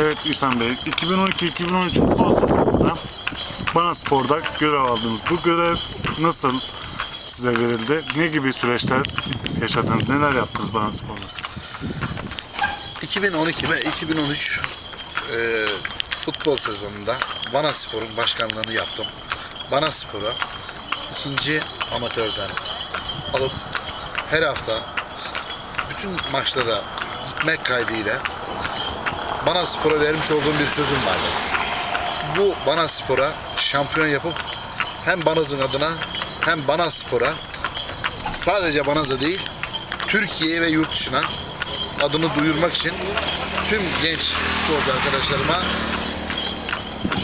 Evet İhsan Bey, 2012-2013 futbol sezonunda Bana Spor'da görev aldınız. Bu görev nasıl size verildi? Ne gibi süreçler yaşadınız? Neler yaptınız Bana Spor'da? 2012 ve 2013 e, futbol sezonunda Bana Spor'un başkanlığını yaptım. Bana Spor'a ikinci amatörden alıp her hafta bütün maçlara gitmek kaydıyla Bana Spor'a vermiş olduğum bir sözüm vardı. Bu Bana Spor'a şampiyon yapıp hem Banaz'ın adına hem Bana Spor'a sadece Banaz'a değil Türkiye ve yurt dışına adını duyurmak için tüm genç futbolcu arkadaşlarıma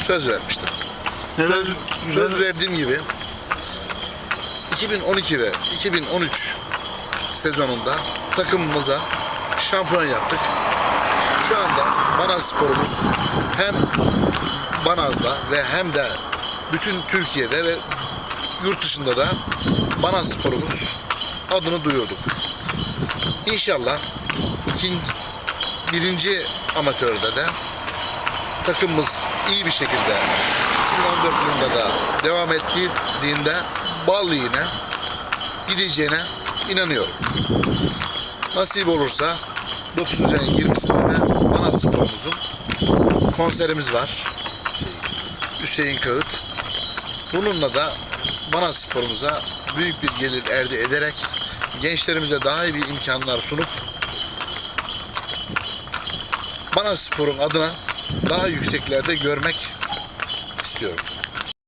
söz vermiştim. Neler, Söz neler- verdiğim gibi 2012 ve 2013 sezonunda takımımıza şampiyon yaptık. Şu anda Banaz sporumuz hem Banaz'da ve hem de bütün Türkiye'de ve yurt dışında da Banaz sporumuz adını duyurduk. İnşallah ikinci, birinci amatörde de takımımız iyi bir şekilde 2014 yılında da devam ettiğinde bal yine gideceğine inanıyorum. Nasip olursa 9. ayın 20'sinde de Spor'umuzun konserimiz var. Hüseyin Kağıt. Bununla da Bana Spor'umuza büyük bir gelir elde ederek gençlerimize daha iyi bir imkanlar sunup Bana Spor'un adına daha yükseklerde görmek istiyorum.